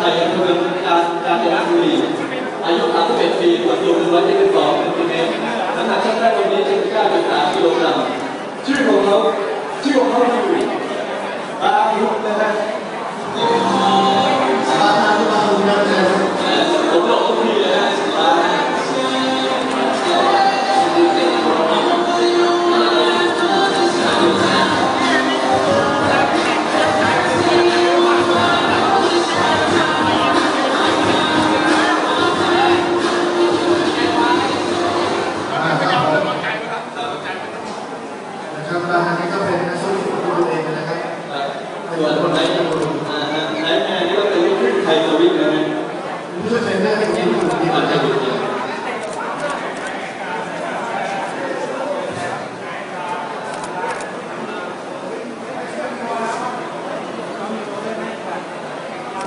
ไทยบริเวณการกาจนบุรีอายุ31ปีความสูง172เซนติเมตรน้ำหนักชั่งได้วันนี้79.3กิโลกรัมชื่อของเขาชื่อของเขาคือบางยุทนะฮะ อันนี้เป็น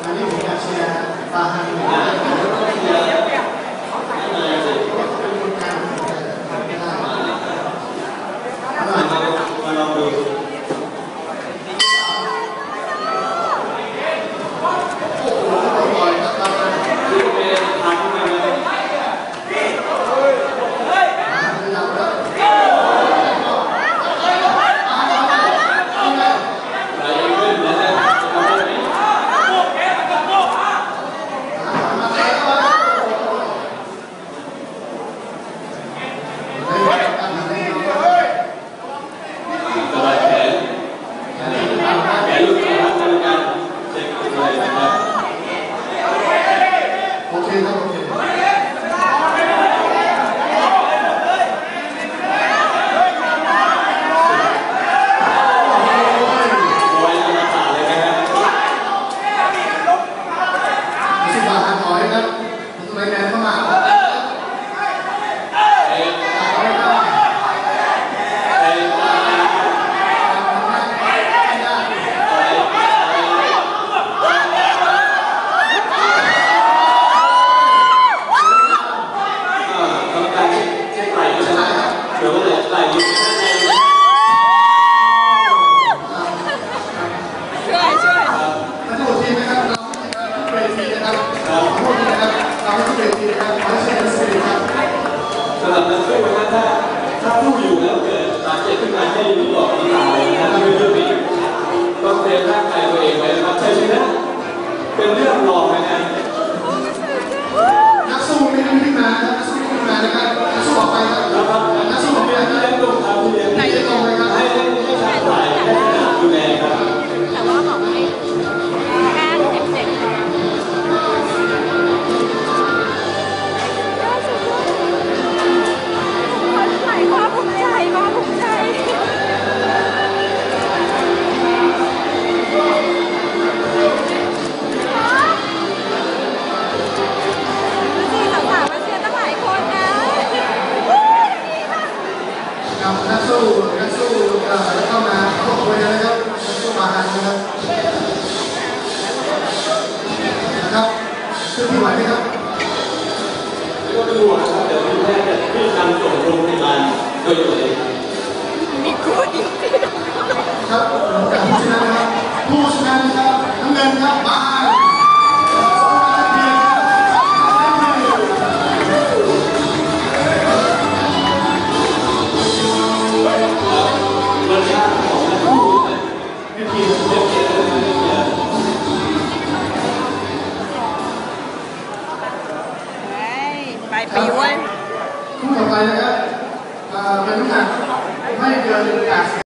อานนี้ผมอยากเชียร์ตาฮันนะ ได้ดูต่ที่ตาเลยนะชื่เรื่องนี้ต้องเตรียมร่างกยตัวเองไว้นะครับใช่ไหมเป็นเรื่องหอกนะนักสู้ไม่ได้ขึ้นมาคร นะครับขึ้นที่ไหวไหมครับก็ดูนะครับเดี๋ยวคุณแพทย์จะขึ้นนำส่งโรงพยาบาลโดยด่วเลย đại biểu ấy. Không phải vậy á, mình là bây giờ cả